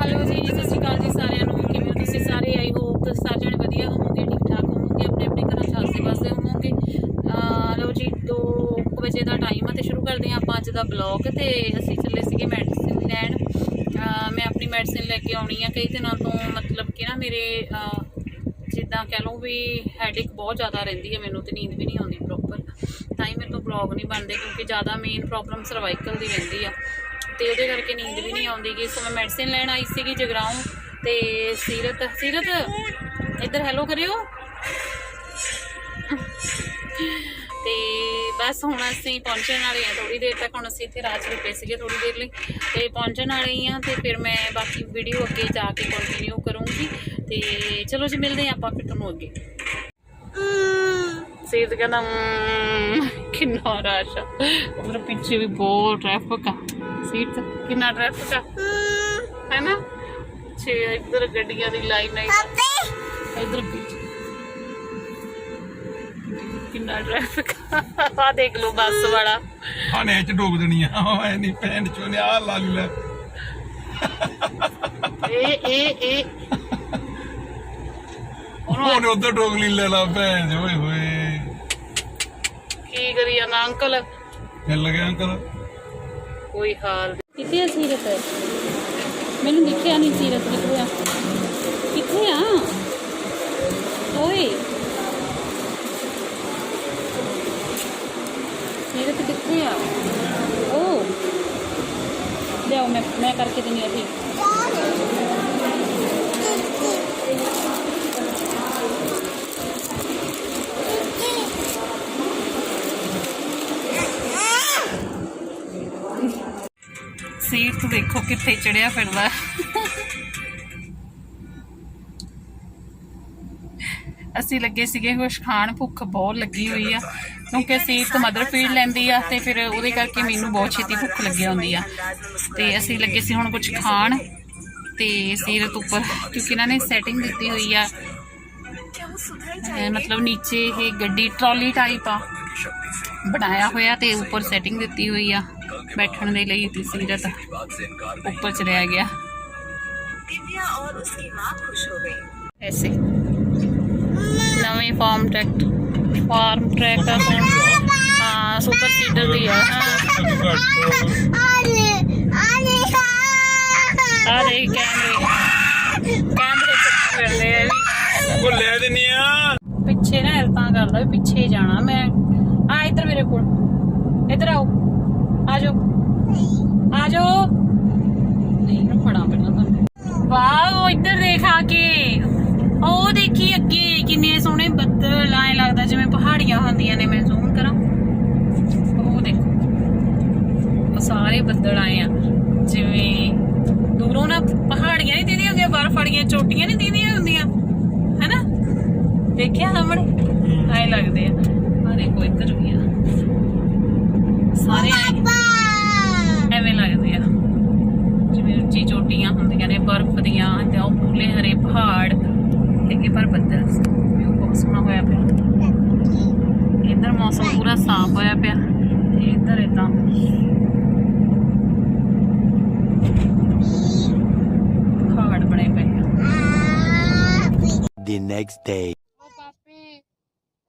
Hello ਜੀ, ਸਤਿ ਸ਼੍ਰੀ ਅਕਾਲ ਜੀ ਸਾਰਿਆਂ ਨੂੰ। ਕਿਵੇਂ ਹੋ ਤੁਸੀਂ ਸਾਰੇ? ਆਈ ਹੋਪ ਤੁਸੀਂ ਸਾਰੇ ਜਣੇ ਵਧੀਆ ਹੋਵੋਗੇ ਠੀਕ ਠਾਕ ਹੋਵੋਗੇ, ਆਪਣੇ ਆਪਣੇ ਘਰਾਂ 'ਚ ਹਾਸੇ ਵਾਸਤੇ ਹੋਵੋਗੇ। ਅਹ, ਲਓ ਜੀ 2 ਵਜੇ ਦਾ ਟਾਈਮ ਆ ਤੇ ਸ਼ੁਰੂ ਕਰਦੇ ਹਾਂ ਆਪਾਂ ਅੱਜ ਦਾ ਬਲੌਗ ਤੇ ਅਸੀਂ ਚੱਲੇ ਸੀਗੇ ਮੈਡੀਸਿਨ ਲੈਣ। ਮੈਂ ਆਪਣੀ ਮੈਡੀਸਿਨ ਲੈ ਕੇ ਆਉਣੀ ਆ। ਕਈ ਦਿਨਾਂ ਤੋਂ ਮਤਲਬ ਕਿ ਨਾ ਮੇਰੇ ਜਿੱਦਾਂ ਕਹਿ ਲਓ ਵੀ ਹੈਡੇਕ ਬਹੁਤ ਜ਼ਿਆਦਾ ਰਹਿੰਦੀ ਹੈ, ਮੈਨੂੰ ਤੇ ਨੀਂਦ ਵੀ ਨਹੀਂ ਆਉਂਦੀ ਪ੍ਰੋਪਰ ਤਾਂ ਹੀ ਮੇਰੇ ਤੋਂ ਬਲੌਗ ਨਹੀਂ ਬਣਦੇ ਕਿਉਂਕਿ ਜ਼ਿਆਦਾ ਮੇਨ ਪ੍ਰੋਬਲਮ ਸਰਵਾਈਕਲ ਦੀ ਰਹਿੰਦੀ ਆ। ਤੇ ਉਹਦੇ ਕਰਕੇ ਨੀਂਦ ਵੀ ਨਹੀਂ ਆਉਂਦੀ ਗੀ ਸੋ ਮੈਂ ਮੈਡੀਸਿਨ ਲੈਣ ਆਈ ਸੀਗੀ ਜਗਰਾਉਂ ਤੇ ਸੀਰਤ ਸੀਰਤ, ਇੱਧਰ ਹੈਲੋ ਕਰਿਓ। ਤੇ ਬਸ ਹੁਣ ਅਸੀਂ ਪਹੁੰਚਣ ਵਾਲੇ ਆ ਥੋੜੀ ਦੇਰ ਤੱਕ। ਹੁਣ ਅਸੀਂ ਇੱਥੇ ਰਾਤ 'ਚ ਰੁਕੇ ਸੀਗੇ ਥੋੜੀ ਦੇਰ ਲਈ। ਤੇ ਪਹੁੰਚਣ ਵਾਲੇ ਹੀ ਆ ਤੇ ਫਿਰ ਮੈਂ ਬਾਕੀ ਵੀਡੀਓ ਅੱਗੇ ਜਾ ਕੇ ਕੰਟੀਨਿਊ ਕਰੂੰਗੀ। ਤੇ ਚਲੋ ਜੀ, ਮਿਲਦੇ ਆ ਆਪਾਂ ਫਿਰ ਤੁਹਾਨੂੰ ਅੱਗੇ। ਸੀਰਤ ਕਹਿੰਦਾ ਕਿੰਨਾ ਰਸ਼ ਆ। ਉਧਰ ਪਿੱਛੇ ਵੀ ਬਹੁਤ ਟ੍ਰੈਫਿਕ ਆ। ਸੀਟ ਕਿੰਨਾ ਟ੍ਰੈਫਿਕ ਆ? ਹੈ ਨਾ ਛੇ ਇੱਧਰ ਗੱਡੀਆਂ ਦੀ ਲਾਈਨ ਹੈ ਇੱਧਰ। ਕਿੰਨਾ ਟ੍ਰੈਫਿਕ ਆ। ਦੇਖ ਲਓ ਬੱਸ ਵਾਲਾ। ਹਾਨੇ ਚ ਡੋਬ ਦੇਣੀ ਆ। ਐ ਨਹੀਂ ਪੈਂਟ ਚੋਂ ਨੇ ਆ ਲਾ ਲੈ। ਇਹ ਇਹ ਇਹ। ਉਹਨੂੰ ਉਧਰ ਡੋਬ ਲਈ ਲੈ ਲਾ ਭੈਣ ਓਏ ਹੋਏ। ਕੀ ਕਰੀ ਜਾਂਦਾ ਅੰਕਲ? ਮਿਲ ਗਿਆ ਅੰਕਲ। ਕੋਈ ਹਾਲ ਕਿਤੇ ਆ ਸੀਰਤ। ਮੈਨੂੰ ਦਿਖਿਆ ਨਹੀਂ ਸੀਰਤ ਕਿੱਥੇ ਸੀਰਤ ਦੇਖੋ ਕਿੱਥੇ ਚੜਿਆ ਫਿਰਦਾ। ਅਸੀਂ ਲੱਗੇ ਸੀਗੇ ਕੁਛ ਖਾਣ, ਭੁੱਖ ਬਹੁਤ ਲੱਗੀ ਹੋਈ ਆ। ਕਿਉਂਕਿ ਸੀਰਤ ਮਦਰ ਫੀਡ ਲੈਂਦੀ ਆ ਤੇ ਫਿਰ ਉਹਦੇ ਕਰਕੇ ਮੈਨੂੰ ਬਹੁਤ ਛੇਤੀ ਭੁੱਖ ਲੱਗੀ ਹੁੰਦੀ ਆ। ਤੇ ਅਸੀਂ ਲੱਗੇ ਸੀ ਹੁਣ ਕੁਝ ਖਾਣ ਤੇ ਸੀਰਤ ਉੱਪਰ, ਕਿਉਂਕਿ ਇਹਨਾਂ ਨੇ ਸੈਟਿੰਗ ਦਿੱਤੀ ਹੋਈ ਆ। ਮਤਲਬ ਨੀਚੇ ਇਹ ਗੱਡੀ ਟਰਾਲੀ ਟਾਈਪ ਆ। ਬਣਾਇਆ ਹੋਇਆ ਤੇ ਉੱਪਰ ਸੈਟਿੰਗ ਦਿੱਤੀ ਹੋਈ ਆ। ਬੈਠਣ ਦੇ ਲਈ ਤੇ ਸੀਰਤ ਉੱਪਰ ਚਲਿਆ ਗਿਆ दिव्या और उसकी माँ खुश हो गई ਐਸੇ ਨਵੇਂ ਫਾਰਮ ਟਰੈਕ ਫਾਰਮ ਟਰੈਕ ਆ ਹੁਣ ਹਾਂ ਸੁਪਰ ਸੀਡਰ ਦੀ ਆ ਹਾਂ ਆ ਦੇ ਕੈਮਰੇ ਕੈਮਰੇ ਚੱਕੀ ਫਿਰਦੇ ਆ ਇਹ ਵੀ ਉਹ ਲੈ ਦਿੰਨੀ ਆ ਪਿੱਛੇ ਨਾ ਇਰਤਾਂ ਕਰਦਾ ਵੀ ਪਿੱਛੇ ਹੀ ਜਾਣਾ ਮੈਂ ਆ ਇੱਧਰ ਮੇਰੇ ਕੋਲ ਇੱਧਰ ਆਓ ਆ ਜਾਓ ਆ ਜਾਓ ਨਹੀਂ ਨਾ ਫੜਾ ਪਹਿਲਾਂ ਤੁਹਾਨੂੰ ਵਾਓ ਇੱਧਰ ਦੇਖ ਆ ਕੇ। ਉਹ ਦੇਖੀ ਅੱਗੇ ਕਿੰਨੇ ਸੋਹਣੇ ਬੱਦਲ ਐ ਲੱਗਦਾ ਜਿਵੇਂ ਪਹਾੜੀਆਂ ਹੁੰਦੀਆਂ ਨੇ ਮੈਂ ਜ਼ੂਮ ਕਰਾਂ। ਉਹ ਦੇਖੋ। ਉਹ ਸਾਰੇ ਬੱਦਲ ਆਏ ਆ। ਜਿਵੇਂ ਦੂਰੋਂ ਨਾ ਪਹਾੜੀਆਂ ਨਹੀਂ ਦੀਦੀਆਂ ਹੁੰਦੀਆਂ ਬਰਫ਼ ਵਾਲੀਆਂ ਚੋਟੀਆਂ ਨਹੀਂ ਦੀਦੀਆਂ ਹੁੰਦੀਆਂ। ਹੈਨਾ? ਦੇਖਿਆ ਸਾਹਮਣੇ? ਆਏ ਲੱਗਦੇ ਆ। ਆ ਦੇਖੋ ਇੱਧਰ ਵੀ ਆ। ਸਾਰੇ ਆਏ ਐਵੇਂ ਲੱਗਦੇ ਆ ਜਿਵੇਂ ਉੱਚੀ ਚੋਟੀਆਂ ਹੁੰਦੀਆਂ ਨੇ ਬਰਫ਼ ਦੀਆਂ ਤੇ ਉਹ ਪੂਲੇ ਹਰੇ ਪਹਾੜ ਤੇ ਇਹ ਪਰ ਬੱਦਲ ਵਿਊ ਬਹੁਤ ਸੋਹਣਾ ਹੋਇਆ ਪਿਆ। ਇੱਧਰ ਮੌਸਮ ਪੂਰਾ ਸਾਫ਼ ਹੋਇਆ ਪਿਆ ਇੱਧਰ ਇਦਾਂ ਪਹਾੜ ਬਣੇ ਪਏ ਆ। The next day. ਉਹ ਪਾਪੇ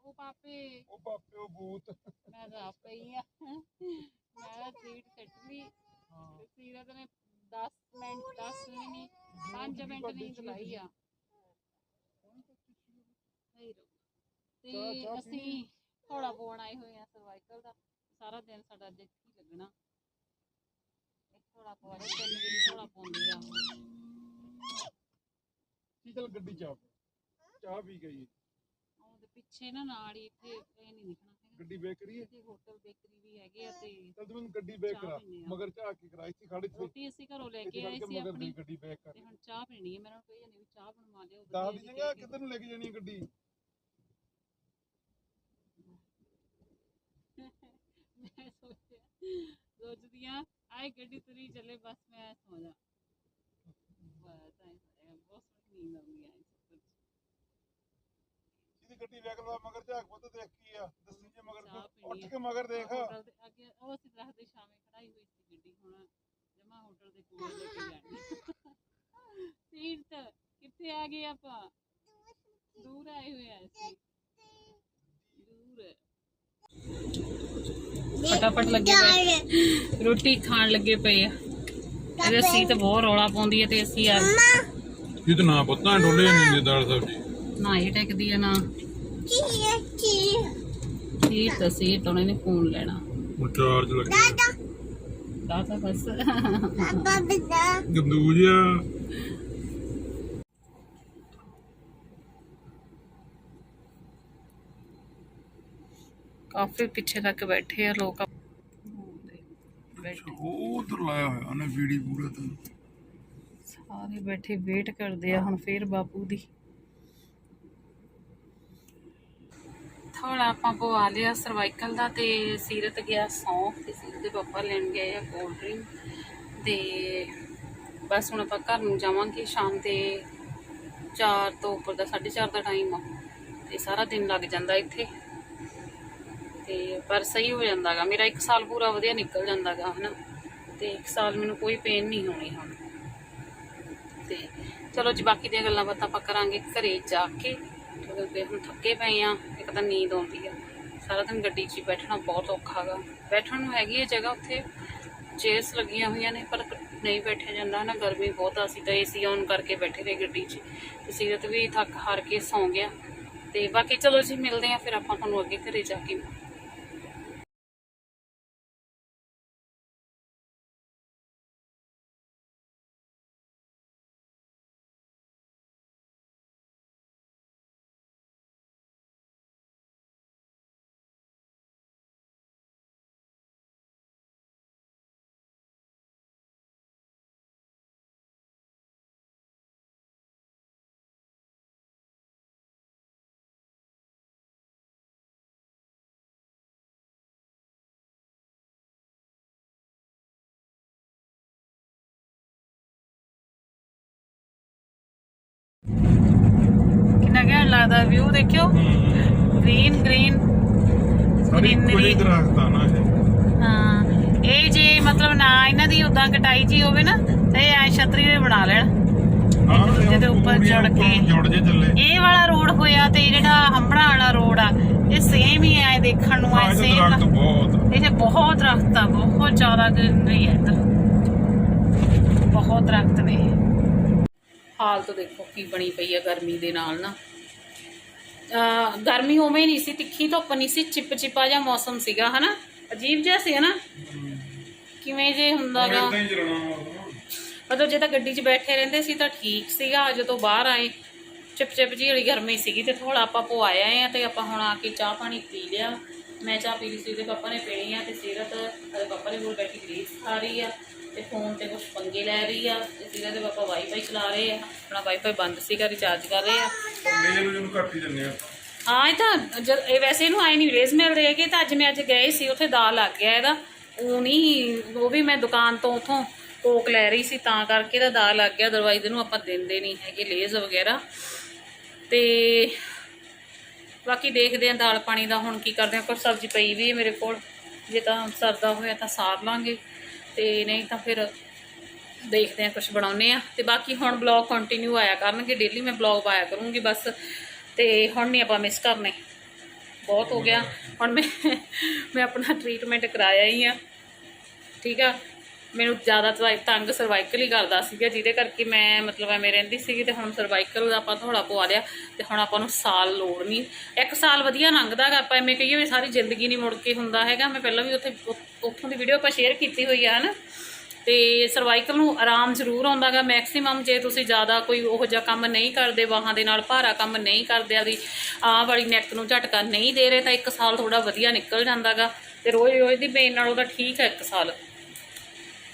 ਉਹ ਪਾਪੇ। ਉਹ ਬਾਪੇ ਉਹ ਬੂਤ ਮੈਂ ਪਈ ਆ। ਮੈਂ ਸੀਟ ਸੱਟ ਲਈ। ਤੇ ਸੀਰਤ ਨੇ 10 ਮਿੰਟ 10 ਵੀ ਨਹੀਂ 5 ਮਿੰਟ ਨਹੀਂ ਚਲਾਈ ਆ। ਤੇ ਅਸੀਂ ਥੋੜਾ ਪਵਾਉਣ ਆਏ ਹੋਏ ਆ ਸਰਵਾਈਕਲ ਦਾ। ਸਾਰਾ ਦਿਨ ਸਾਡਾ ਅੱਜ ਇੱਥੇ ਹੀ ਲੱਗਣਾ। ਥੋੜਾ ਪਵਾ ਦੇ ਤਿੰਨ ਵਜੇ ਥੋੜਾ ਪਾਉਂਦੀ ਆ। ਕੀ ਚੱਲ ਗੱਡੀ ਚਾਹ ਚਾਹ ਪੀ ਗਈ। ਉਹਦੇ ਪਿੱਛੇ ਨਾ ਨਾਲ ਹੀ ਇੱਥੇ ਇਹ ਨਹੀਂ ਦਿਖਣਾ। ਗੱਡੀ ਬੇਕ ਕਰੀਏ? ਇੱਥੇ ਹੋਟਲ ਬੇਕਰੀ ਵੀ ਹੈਗੇ ਆ ਤੇ ਚੱਲ ਤੂੰ ਮੈਨੂੰ ਗੱਡੀ ਬੇਕ ਕਰਾ। ਪੀਂਦੇ ਆ। ਮਗਰ ਚਾਹ ਕੇ ਕਰਾ? ਇੱਥੇ ਖੜੀ ਤੇ ਰੋਟੀ ਅਸੀਂ ਘਰੋਂ ਲੈ ਕੇ ਆਏ ਸੀ ਆਪਣੀ ਦੀ ਗੱਡੀ ਬੇਕ ਕਰ। ਤੇ ਹੁਣ ਚਾਹ ਪੀਣੀ ਹੈ ਮੈਨੂੰ ਕਹੀ ਜਾਂਦੇ ਵੀ ਚਾਹ ਬਣਵਾ ਲਿਓ ਦੱਸ ਕਹਿ ਕੇ। ਕਿੱਧਰ ਨੂੰ ਲੈ ਕੇ ਜਾਣੀ ਹੈ ਗੱਡੀ? ਮੈਂ ਸੋਚਿਆ ਆ ਆਏ ਗੱਡੀ ਤੁਰੀ ਚੱਲੇ ਬਸ ਮੈਂ ਸੌ ਜਾ। ਬਸ ਐਂ ਹੋਇਆ, ਬਹੁਤ ਸੋਹਣੀ ਨੀਂਦ ਆਉਂਦੀ ਹੈ ਜਿਹਦੀ ਗੱਡੀ ਬੇਕ ਲਵਾ ਮਗਰ ਝਾਕ ਪੁੱਤ ਦੇਖ ਕੀ ਆ ਦੱਸੀ ਜੇ ਮਗਰ ਉੱਠ। ਕੇ ਮਗਰ ਦੇਖ। ਦੇ ਅੱਗੇ ਉਹ ਅਸੀਂ ਦਰਖਤ ਦੇ ਛਾਵੇਂ ਖੜਾਈ ਹੋਈ ਸੀ ਗੱਡੀ ਹੁਣ ਜਮਾ ਹੋਟਲ ਦੇ ਕੋਲ ਲੈ ਕੇ ਜਾਣੀ। ਤੀਰਥ ਕਿੱਥੇ ਆ ਗਏ ਆਪਾਂ? ਦੂਰ ਆਏ ਹੋਏ ਆ ਅਸੀਂ। ਦੂਰ। ਫਟਾਫਟ ਲੱਗੇ ਪਏ। ਰੋਟੀ ਖਾਣ ਲੱਗੇ ਪਏ ਆ। ਇਹਦੇ ਅਸੀਂ ਤਾਂ ਬਹੁਤ ਰੌਲਾ ਪਾਉਂਦੀ ਹੈ ਤੇ ਅਸੀਂ ਆ ਇਹ ਤਾਂ ਨਾ ਪੁੱਤਾਂ ਡੋਲੇ ਨਹੀਂ ਦੀ ਦਾਲ ਸਬਜੀ। ਨਾ ਇਹ ਟਿਕਦੀ ਆ ਨਾ। ਇਹ ਤਾਂ ਸੀ ਤਾਂ ਉਹਨੇ ਫੋਨ ਲੈਣਾ। ਉਹ ਚਾਰਜ ਲੱਗੇ ਦਾ ਤਾਂ ਬਸ। ਗੰਦੂ ਜਿਹਾ ਕਾਫੀ ਪਿੱਛੇ ਤੱਕ ਬੈਠੇ ਆ ਲੋਕ। ਬੈਠੇ ਉਹ ਉਧਰ ਲਾਇਆ ਹੋਇਆ ਉਹਨੇ ਵੀਡੀ ਪੂਰਾ ਤਾਂ। ਸਾਰੇ ਬੈਠੇ ਵੇਟ ਕਰਦੇ ਆ ਹੁਣ ਫੇਰ ਬਾਪੂ ਦੀ। ਹੁਣ ਆਪਾਂ ਪਵਾ ਲਿਆ ਸਰਵਾਈਕਲ ਦਾ ਤੇ ਸੀਰਤ ਗਿਆ ਸੌਂਫ ਤੇ ਸੀਰਤ ਦੇ ਪਾਪਾ ਲੈਣ ਗਏ ਆ ਕੋਲਡ ਡਰਿੰਕ ਤੇ ਬਸ ਹੁਣ ਆਪਾਂ ਘਰ ਨੂੰ ਜਾਵਾਂਗੇ, ਸ਼ਾਮ ਦੇ 4 ਤੋਂ ਉੱਪਰ ਦਾ 4:30 ਦਾ ਟਾਈਮ ਆ ਤੇ ਸਾਰਾ ਦਿਨ ਲੱਗ ਜਾਂਦਾ ਇੱਥੇ। ਤੇ ਪਰ ਸਹੀ ਹੋ ਜਾਂਦਾਗਾ ਮੇਰਾ 1 ਸਾਲ ਪੂਰਾ ਵਧੀਆ ਨਿਕਲ ਜਾਂਦਾਗਾ ਹਨਾ। ਤੇ 1 ਸਾਲ ਮੈਨੂੰ ਕੋਈ ਪੇਨ ਨਹੀਂ ਹੋਣੀ ਹੁਣ। ਤੇ ਚਲੋ ਜੀ, ਬਾਕੀ ਦੀਆਂ ਗੱਲਾਂ ਬਾਤਾਂ ਆਪਾਂ ਕਰਾਂਗੇ ਘਰੇ ਜਾ ਕੇ। ਕਿਉਂਕਿ ਹੁਣ ਥੱਕੇ ਪਏ ਆ। ਇੱਕ ਤਾਂ ਨੀਂਦ ਆਉਂਦੀ ਆ। ਸਾਰਾ ਦਿਨ ਗੱਡੀ 'ਚ ਹੀ ਬੈਠਣਾ ਬਹੁਤ ਔਖਾ ਗਾ। ਬੈਠਣ ਨੂੰ ਹੈਗੀ ਹੈ ਜਗ੍ਹਾ ਉੱਥੇ ਚੇਅਰਸ ਲੱਗੀਆਂ ਹੋਈਆਂ ਨੇ, ਪਰ ਨਹੀਂ ਬੈਠਿਆ ਜਾਂਦਾ। ਨਾ ਗਰਮੀ ਬਹੁਤ ਆ, ਅਸੀਂ ਤਾਂ ਏਸੀ ਔਨ ਕਰਕੇ ਬੈਠੇ ਰਹੇ ਗੱਡੀ 'ਚ। ਤੇ ਸੀਰਤ ਵੀ ਥੱਕ ਹਾਰ ਕੇ ਸੌਂ ਗਿਆ। ਤੇ ਬਾਕੀ ਚਲੋ ਜੀ, ਮਿਲਦੇ ਆ, ਫਿਰ ਆਪਾਂ ਤੁਹਾਨੂੰ ਅੱਗੇ ਘਰੇ ਜਾ ਕੇ ਘੈਂਟ ਲੱਗਦਾ ਵਿਊ ਦੇਖਿਓ। Green green. ਕੋਈ ਦਰਖਤ ਨਾ ਹਾਂ ਇਹ ਜੇ ਮਤਲਬ ਨਾ ਇਹਨਾਂ ਦੀ ਉਦਾਂ ਕਟਾਈ ਜੀ ਹੋਵੇ ਨਾ ਤੇ ਐ ਛਤਰੀ ਦੇ ਬਣਾ ਲੈਣ। ਹਾਂ ਦੂਜੇ ਦੇ ਉੱਪਰ ਜੁੜ ਕੇ। ਇਹ ਵਾਲਾ ਰੋਡ ਹੋਇਆ ਤੇ ਜਿਹੜਾ ਹੰਬੜਾ ਵਾਲਾ ਰੋਡ ਆ ਇਹ ਸੇਮ ਹੀ ਐ ਦੇਖਣ ਨੂੰ ਇਹ ਸੇਮ ਇੱਥੇ ਬਹੁਤ ਦਰਖਤ ਆ ਬਹੁਤ ਜ਼ਿਆਦਾ ਗ੍ਰੀਨਰੀ ਹੈ ਇੱਧਰ। ਬਹੁਤ ਦਰਖਤ ਨੇ ਹਾਲਤ ਦੇਖੋ ਕੀ ਬਣੀ ਪਈ ਆ ਗਰਮੀ ਦੇ ਨਾਲ ਨਾ। ਗਰਮੀ ਉਵੇਂ ਨਹੀਂ ਸੀ ਤਿੱਖੀ ਧੁੱਪ ਨਹੀਂ ਸੀ ਚਿਪ ਚਿਪਾ ਜਿਹਾ ਮੌਸਮ ਸੀਗਾ ਹਨਾ? ਅਜੀਬ ਜਿਹਾ ਸੀ ਹਨਾ? ਕਿਵੇਂ ਜੇ ਹੁੰਦਾਗਾ ਮਤਲਬ ਜੇ ਤਾਂ ਗੱਡੀ 'ਚ ਬੈਠੇ ਰਹਿੰਦੇ ਸੀ ਤਾਂ ਠੀਕ ਸੀਗਾ ਜਦੋਂ ਬਾਹਰ ਆਏ। ਚਿਪ ਚਿਪ ਜਿਹੀ ਵਾਲੀ ਗਰਮੀ ਸੀਗੀ ਤੇ ਥੋੜਾ ਆਪਾਂ ਪਵਾਏ ਆਏ ਆ ਤੇ ਆਪਾਂ ਹੁਣ ਆ ਕੇ ਚਾਹ ਪਾਣੀ ਪੀ ਲਿਆ। ਮੈਂ ਚਾਹ ਪੀ ਲਈ ਸੀ ਉਹਦੇ ਪਾਪਾ ਨੇ ਪੀਣੀ ਆ ਤੇ ਸੀਰਤ ਉਹਦੇ ਪਾਪਾ ਨੇ ਕੋਲ ਬੈਠੀ ਗਰੀਸ ਖਾ ਰਹੀ ਆ। ਤੇ ਫੋਨ ਤੇ ਕੁਝ ਪੰਗੇ ਲੈ ਰਹੀ ਆ ਤੇ ਸੀਰਤ ਦੇ ਪਾਪਾ ਵਾਈਫਾਈ ਚਲਾ ਰਹੇ ਆ ਆਪਣਾ ਵਾਈਫਾਈ ਬੰਦ ਸੀਗਾ ਰਿਚਾਰਜ ਕਰ ਰਹੇ ਆ। ਮੇਰੇ ਨੂੰ ਜਿਹਨੂੰ ਘੱਟ ਹੀ ਦਿੰਦੇ ਆ। ਹਾਂ ਇਹ ਤਾਂ ਜਦ ਇਹ ਵੈਸੇ ਇਹਨੂੰ ਆਏ ਨਹੀਂ ਰੇਜ਼ ਮਿਲ ਰਹੇ ਕਿ ਤਾਂ ਅੱਜ ਮੈਂ ਅੱਜ ਗਏ ਸੀ ਉੱਥੇ ਦਾ ਲੱਗ ਗਿਆ ਇਹਦਾ। ਉਹ ਨਹੀਂ ਉਹ ਵੀ ਮੈਂ ਦੁਕਾਨ ਤੋਂ ਉਥੋਂ ਕੋਕ ਲੈ ਰਹੀ ਸੀ ਤਾਂ ਕਰਕੇ ਇਹਦਾ ਦਾ ਲੱਗ ਗਿਆ ਦਰਵਾਈ ਦੇ ਨੂੰ ਆਪਾਂ ਦਿੰਦੇ ਨਹੀਂ ਹੈਗੇ ਲੇਜ਼ ਵਗੈਰਾ। ਤੇ ਬਾਕੀ ਦੇਖਦੇ ਆਂ ਦਾਲ ਪਾਣੀ ਦਾ ਹੁਣ ਕੀ ਕਰਦੇ ਆਂ ਕੁਝ ਸਬਜ਼ੀ ਪਈ ਵੀ ਹੈ ਮੇਰੇ ਕੋਲ। ਜੇ ਤਾਂ ਸਰਦਾ ਹੋਇਆ ਤਾਂ ਸਾਰ ਲਾਂਗੇ। ਤੇ ਨਹੀਂ ਤਾਂ ਫਿਰ ਦੇਖਦੇ ਆਂ ਕੁਝ ਬਣਾਉਨੇ ਆ ਤੇ ਬਾਕੀ ਹੁਣ ਬਲੌਗ ਕੰਟੀਨਿਊ ਆਇਆ ਕਰਨਗੇ ਡੇਲੀ ਮੈਂ ਬਲੌਗ ਪਾਇਆ ਕਰੂੰਗੀ ਬਸ। ਤੇ ਹੁਣ ਨਹੀਂ ਆਪਾਂ ਮਿਸ ਕਰਨੇ। ਬਹੁਤ ਹੋ ਗਿਆ। ਹੁਣ ਮੈਂ ਮੈਂ ਆਪਣਾ ਟ੍ਰੀਟਮੈਂਟ ਕਰਾਇਆ ਹੀ ਆ। ਠੀਕ ਆ? ਮੈਨੂੰ ਜ਼ਿਆਦਾ ਤੰਗ ਸਰਵਾਈਕਲ ਹੀ ਕਰਦਾ ਸੀਗਾ, ਜਿਹਦੇ ਕਰਕੇ ਮੈਂ ਮਤਲਬ ਐਵੇਂ ਰਹਿੰਦੀ ਸੀਗੀ ਤੇ ਹੁਣ ਸਰਵਾਈਕਲ ਦਾ ਆਪਾਂ ਥੋੜਾ ਪਵਾ ਲਿਆ ਤੇ ਹੁਣ ਆਪਾਂ ਨੂੰ ਸਾਲ ਲੋੜ ਨਹੀਂ। ਇੱਕ ਸਾਲ ਵਧੀਆ ਲੰਘਦਾਗਾ ਆਪਾਂ ਐਵੇਂ ਕਹੀਏ ਵੀ ਸਾਰੀ ਜ਼ਿੰਦਗੀ ਨਹੀਂ ਮੁੜ ਕੇ ਹੁੰਦਾ ਹੈਗਾ। ਮੈਂ ਪਹਿਲਾਂ ਵੀ ਉੱਥੇ ਉ- ਉੱਥੋਂ ਦੀ ਵੀਡੀਓ ਆਪਾਂ ਸ਼ੇਅਰ ਕੀਤੀ ਹੋਈ ਆ, ਹਨਾ? ਤੇ ਸਰਵਾਈਕਲ ਨੂੰ ਆਰਾਮ ਜ਼ਰੂਰ ਆਉਂਦਾਗਾ ਮੈਕਸਿਮਮ ਜੇ ਤੁਸੀਂ ਜ਼ਿਆਦਾ ਕੋਈ ਉਹੋ ਜਿਹਾ ਕੰਮ ਨਹੀਂ ਕਰਦੇ ਬਾਹਾਂ ਦੇ ਨਾਲ ਭਾਰਾ ਕੰਮ ਨਹੀਂ ਕਰਦੇ ਆਦੀ ਆਹ ਵਾਲੀ ਨੈਕ ਨੂੰ ਝਟਕਾ ਨਹੀਂ ਦੇ ਰਹੇ, ਤਾਂ ਇੱਕ ਸਾਲ ਥੋੜਾ ਵਧੀਆ ਨਿਕਲ ਜਾਂਦਾਗਾ ਤੇ ਰੋਜ਼ ਰੋਜ਼ ਦੀ ਪੇਨ ਨਾਲੋਂ ਤਾਂ ਠੀਕ ਹੈ ਇੱਕ ਸਾਲ।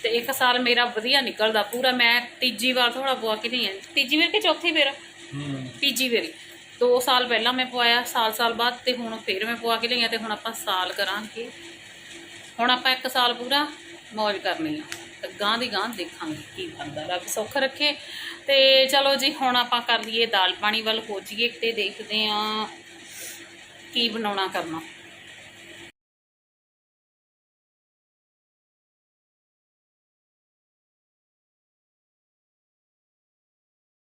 ਤੇ ਇੱਕ ਸਾਲ ਮੇਰਾ ਵਧੀਆ ਨਿਕਲਦਾ ਪੂਰਾ ਮੈਂ ਤੀਜੀ ਵਾਰ ਥੋੜਾ ਪਵਾ ਕੇ ਨਹੀਂ ਆਈ। ਤੀਜੀ ਵਾਰ ਕਿ ਚੌਥੀ ਵਾਰ? ਹੂੰ। ਤੀਜੀ ਵਾਰੀ। 2 ਸਾਲ ਪਹਿਲਾਂ ਮੈਂ ਪਵਾਇਆ ਸਾਲ ਸਾਲ ਬਾਅਦ ਤੇ ਹੁਣ ਫੇਰ ਮੈਂ ਪਵਾ ਕੇ ਲਈਆਂ ਤੇ ਹੁਣ ਆਪਾਂ ਸਾਲ ਕਰਾਂਗੇ। ਹੁਣ ਆਪਾਂ ਇੱਕ ਸਾਲ ਪੂਰਾ ਮौज ਕਰਨੀ ਆ। ਤੇ ਗਾਂ ਦੀ ਗਾਂ ਦੇਖਾਂਗੇ ਕੀ ਬਣਦਾ। ਰੱਬ ਸੁੱਖ ਰੱਖੇ। ਤੇ ਚਲੋ ਜੀ ਹੁਣ ਆਪਾਂ ਕਰ ਲਈਏ ਦਾਲ ਪਾਣੀ ਵੱਲ ਹੋ ਜਾਈਏ ਤੇ ਦੇਖਦੇ ਆਂ ਕੀ ਬਣਾਉਣਾ ਕਰਨਾ।